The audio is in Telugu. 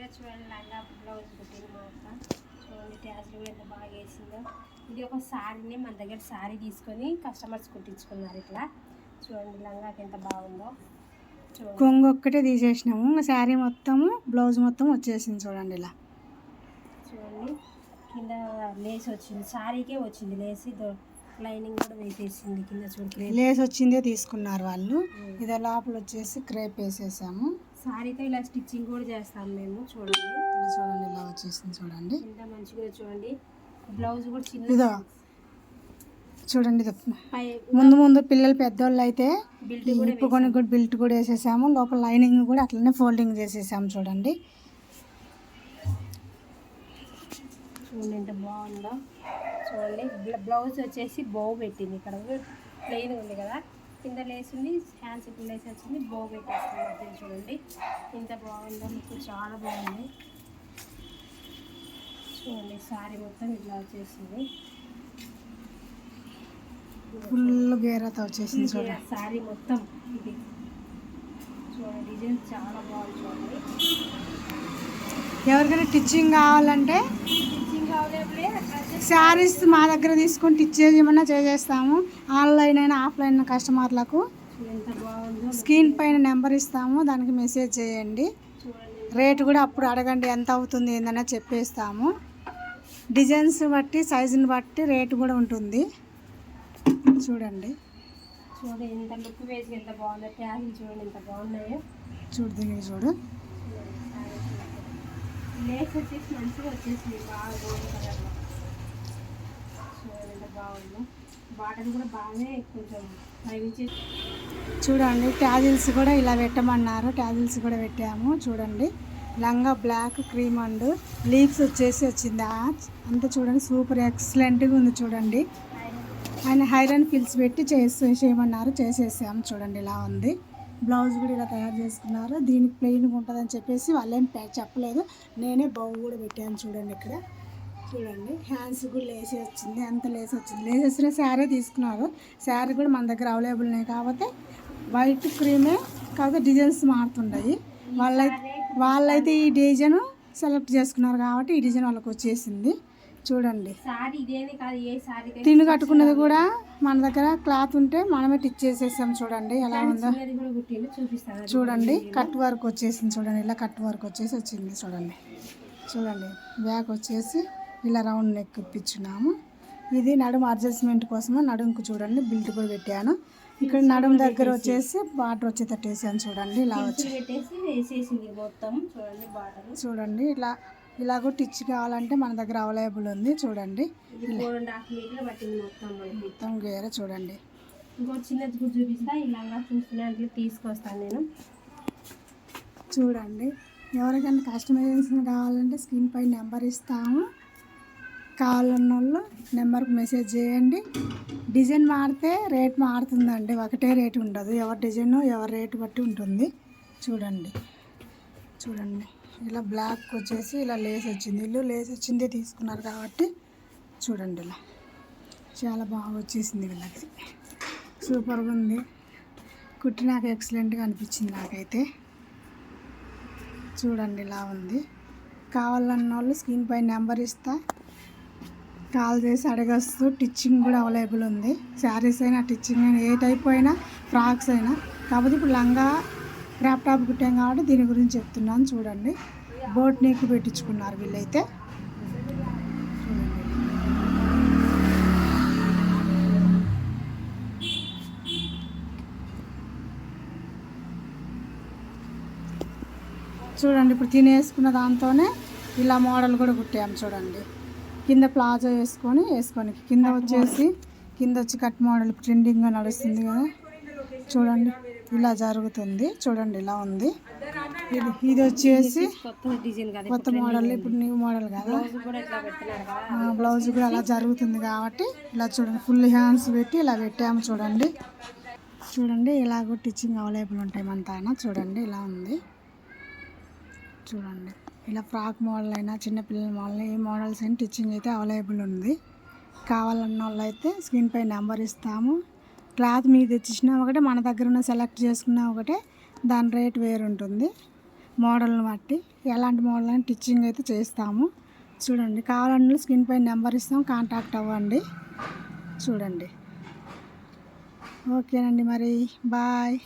ఈరోజు చూడండి లంగా బ్లౌజ్ కుట్టింది మా అక్క చూడండి ట్యాచ్లు కూడా ఎంత బాగా వేసిందో. ఇది ఒక శారీని మన దగ్గర శారీ తీసుకొని కస్టమర్స్ కుట్టించుకున్నారు ఇట్లా. చూడండి లంగాకి ఎంత బాగుందో. కొంగు ఒక్కటే తీసేసినాము. ఇంకా శారీ మొత్తము బ్లౌజ్ మొత్తం వచ్చేసింది చూడండి ఇలా. చూడండి. కింద లేస్ వచ్చింది. శారీకే వచ్చింది లేస్. లైనింగ్ కూడా వేసేసింది కింద చూడండి లేస్ వచ్చిందే తీసుకున్నారు వాళ్ళు. ఇది లోపల వచ్చేసి క్రేప్ వేసేసాము. శారీతో ఇలా స్టిచ్చింగ్ కూడా చేస్తాం మేము చూడండి. చూడండి ఇలా వచ్చేసింది చూడండి. ఎంత మంచిగా చూడండి. బ్లౌజ్ కూడా చిన్న ఇదో. చూడండి ముందు ముందు పిల్లలు పెద్దోళ్ళు అయితే ఈ కూడా ఇప్పు కొని కూడా బిల్ట్ కూడా వేసేసాము. లోపల లైనింగ్ కూడా అట్లనే ఫోల్డింగ్ చేసేసాము చూడండి. చూడండి ఎంత బాగుందో. చూడండి బ్ల- బ్లౌజ్ వచ్చేసి బో పెట్టింది. ఇక్కడ ప్లెయిన్ ఉంది కదా. కింద లేస్ ఉంది హ్యాండ్స్ ఇప్పుడు లేస్ వచ్చింది బో పెట్టేస్తుంది. మధ్యలో చూడండి ఎంత బాగుందో మీకు చాలా బాగుంది. చూడండి సారీ మొత్తం ఇట్లా వచ్చేసింది. ఫుల్ గేరతో వచ్చేసింది చూడండి. సారీ మొత్తం ఇది. చూడండి డిజైన్ చాలా బాగుంది చూడండి. ఎవరికైనా టిచ్చింగ్ కావాలంటే శారీస్ మా దగ్గర తీసుకొని టిచ్ చేయమన్నా చేసేస్తాము. ఆన్లైన్ అయినా ఆఫ్లైన్ అయినా కస్టమర్లకు స్క్రీన్ పైన నెంబర్ ఇస్తాము. దానికి మెసేజ్ చేయండి. రేటు కూడా అప్పుడు అడగండి ఎంత అవుతుంది ఏందన్నా చెప్పేస్తాము. డిజైన్స్ బట్టి సైజుని బట్టి రేటు కూడా ఉంటుంది. చూడండి. చూడండి ఎంత లుక్ వేసి ఎంత బాగుందో ట్యాగులు చూడండి ఎంత బాగున్నాయో. చూడు చూడు. లేస్ వచ్చేసి మంచిగా వచ్చేసింది. బాగా గోల్డ్ కలర్లో. చూడండి ఎంత బాగుందో కూడా బాగానే కొంచెం చూడండి ట్యాజిల్స్ కూడా ఇలా పెట్టమన్నారు. ట్యాజిల్స్ కూడా పెట్టాము చూడండి. లంగా బ్లాక్ క్రీమ్ అండ్ లీవ్స్ వచ్చేసి వచ్చింది. అంతా చూడండి సూపర్ ఎక్సలెంట్గా ఉంది చూడండి. ఆయన హైరన్ ఫిల్స్ పెట్టి చేసి చేయమన్నారు చేసేసాము చూడండి ఇలా ఉంది. బ్లౌజ్ కూడా ఇలా తయారు చేసుకున్నారు. దీనికి ప్లెయిన్గా ఉంటుందని చెప్పేసి వాళ్ళేం చెప్పలేదు. నేనే బౌ కూడా పెట్టాను చూడండి ఇక్కడ. చూడండి హ్యాండ్స్ కూడా లేసి వచ్చింది అంత లేసి వచ్చింది. లేసి వచ్చిన శారీ తీసుకున్నారు. శారీ కూడా మన దగ్గర అవైలబుల్ ఉన్నాయి కాబట్టి వైట్ క్రీమే కాకపోతే డిజైన్స్ మారుతుంటాయి. వాళ్ళైతే వాళ్ళైతే ఈ డిజైన్ సెలెక్ట్ చేసుకున్నారు కాబట్టి ఈ డిజైన్ వాళ్ళకి వచ్చేసింది. చూడండి. తిండి కట్టుకున్నది కూడా మన దగ్గర క్లాత్ ఉంటే మనమే టిచ్ చేసేసాం చూడండి ఎలా ఉందో. చూడండి కట్ వర్క్ వచ్చేసింది చూడండి ఇలా కట్ వర్క్ వచ్చేసి వచ్చింది చూడండి. చూడండి బ్యాక్ వచ్చేసి ఇలా రౌండ్ నెక్ ఇప్పించున్నాము. ఇది నడుము అడ్జస్ట్మెంట్ కోసము? నడుముకు చూడండి బిల్ట్ కూడా పెట్టాను. ఇక్కడ నడుము దగ్గర వచ్చేసి బార్డర్ వచ్చేటట్టు వేసాను చూడండి ఇలా వచ్చి చూడండి ఇలా ఇలాగో టిచ్ కావాలంటే మన దగ్గర అవైలబుల్ ఉంది చూడండి. మొత్తం గేర చూడండి. చిన్నది కూడా చూపిస్తా ఇలాగా తీసుకొస్తాను నేను. చూడండి ఎవరికైనా కస్టమైజేషన్ కావాలంటే స్క్రీన్ పై నెంబర్ ఇస్తాము. కావాలన్న వాళ్ళు నెంబర్కి మెసేజ్ చేయండి. డిజైన్ మారితే రేట్ మారుతుందండి. ఒకటే రేట్ ఉండదు. ఎవరి డిజైన్ ఎవరి రేటు బట్టి ఉంటుంది. చూడండి. చూడండి. ఇలా బ్లాక్ వచ్చేసి ఇలా లేస్ వచ్చింది. ఇల్లు లేస్ వచ్చింది తీసుకున్నారు కాబట్టి చూడండి ఇలా. చాలా బాగా వచ్చేసింది వీళ్ళకి. సూపర్గా ఉంది. కుట్టి నాకు ఎక్సలెంట్గా అనిపించింది నాకైతే. చూడండి ఇలా ఉంది. కావాలన్న వాళ్ళు స్క్రీన్ పై నెంబర్ ఇస్తా. కాల్ చేసి అడగచ్చు టిచ్చింగ్ కూడా అవైలబుల్ ఉంది. శారీస్ అయినా టిచ్చింగ్ అయినా ఏ టైప్ అయినా ఫ్రాక్స్ అయినా. కాకపోతే ఇప్పుడు లంగా క్రాప్ టాప్ కుట్టాం కాబట్టి దీని గురించి చెప్తున్నాను చూడండి. బోట్ నీకు పెట్టించుకున్నారు వీళ్ళైతే. చూడండి చూడండి ఇప్పుడు తినేసుకున్న దాంతోనే ఇలా మోడల్ కూడా కుట్టాము చూడండి. కింద ప్లాజో వేసుకొని వేసుకొని కింద వచ్చేసి కింద వచ్చి కట్ మోడల్ ట్రెండింగ్గా నడుస్తుంది కదా. చూడండి ఇలా జరుగుతుంది. చూడండి ఇలా ఉంది. ఇది ఇది వచ్చేసి కొత్త మోడల్ ఇప్పుడు న్యూ మోడల్ కదా. బ్లౌజ్ కూడా అలా జరుగుతుంది కాబట్టి ఇలా చూడండి ఫుల్ హ్యాండ్స్ పెట్టి ఇలా పెట్టాము చూడండి. చూడండి ఇలాగో టిచ్చింగ్ అవైలబుల్ ఉంటాయి మన తాన. చూడండి ఇలా ఉంది. చూడండి. ఇలా ఫ్రాక్ మోడల్ అయినా చిన్నపిల్లల మోడల్ ఏ మోడల్స్ అయినా టిచ్చింగ్ అయితే అవైలబుల్ ఉంది. కావాలన్న వాళ్ళు అయితే స్క్రీన్ పై నెంబర్ ఇస్తాము. క్లాత్ మీద తెచ్చినా ఒకటే మన దగ్గర ఉన్న సెలెక్ట్ చేసుకున్నా ఒకటే దాని రేట్ వేరు ఉంటుంది. మోడల్ని బట్టి ఎలాంటి మోడల్ అని టిచ్చింగ్ అయితే చేస్తాము. చూడండి కావాలన్న స్క్రీన్ పై నెంబర్ ఇస్తాం కాంటాక్ట్ అవ్వండి. చూడండి. ఓకేనండి మరి బాయ్